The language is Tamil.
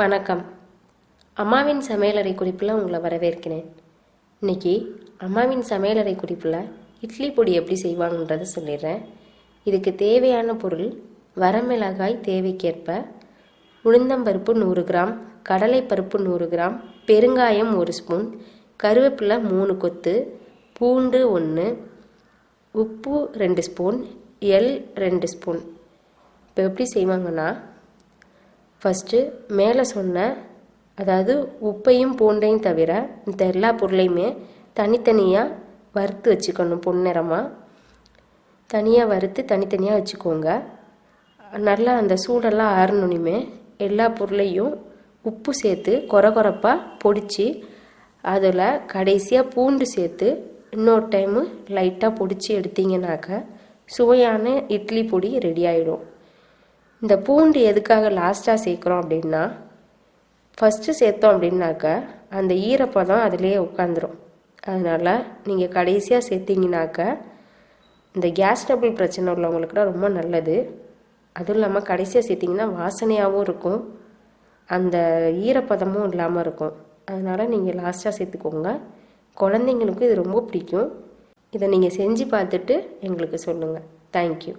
வணக்கம். அம்மாவின் சமையலறை குறிப்பில் உங்களை வரவேற்கிறேன். இன்னைக்கு அம்மாவின் சமையலறை குறிப்பில் இட்லி பொடி எப்படி செய்வாங்கன்றதை சொல்லிடுறேன். இதுக்கு தேவையான பொருள் வரமிளகாய் தேவைக்கேற்ப உளுந்தம்பருப்பு நூறு கிராம் கடலைப்பருப்பு நூறு கிராம் பெருங்காயம் ஒரு ஸ்பூன் கருவேப்பிலை மூணு கொத்து பூண்டு ஒன்று உப்பு ரெண்டு ஸ்பூன் எல் ரெண்டு ஸ்பூன். இப்போ எப்படி செய்வாங்கன்னா ஃபஸ்ட்டு மேலே சொன்ன அதாவது உப்பையும் பூண்டையும் தவிர இந்த எல்லா பொருளையுமே தனித்தனியாக வறுத்து வச்சுக்கணும் பொன்னிறமாக தனியாக வறுத்து தனித்தனியாக வச்சுக்கோங்க. நல்லா அந்த சூடெல்லாம் ஆறணுனுமே எல்லா பொருளையும் உப்பு சேர்த்து கொர கொரப்பாக பொடிச்சு அதில் கடைசியாக பூண்டு சேர்த்து இன்னொரு டைமு லைட்டாக பொடிச்சு எடுத்தீங்கனாக்க சுவையான இட்லி பொடி ரெடி ஆகிடும் இந்த பூண்டு எதுக்காக லாஸ்ட்டாக சேர்க்குறோம் அப்படின்னா ஃபஸ்ட்டு சேர்த்தோம் அப்படின்னாக்க அந்த ஈரப்பதம் அதிலே உட்காந்துரும் அதனால் நீங்கள் கடைசியாக சேர்த்திங்கனாக்க இந்த கேஸ் டபுள் பிரச்சனை உள்ளவங்களுக்குலாம் ரொம்ப நல்லது. அதுவும் இல்லாமல் கடைசியாக சேர்த்திங்கன்னா வாசனையாகவும் இருக்கும். அந்த ஈரப்பதமும் இல்லாமல் இருக்கும். அதனால் நீங்கள் லாஸ்ட்டாக சேர்த்துக்கோங்க. குழந்தைங்களுக்கும் இது ரொம்ப பிடிக்கும். இதை நீங்கள் செஞ்சு பார்த்துட்டு எங்களுக்கு சொல்லுங்கள் தேங்க்யூ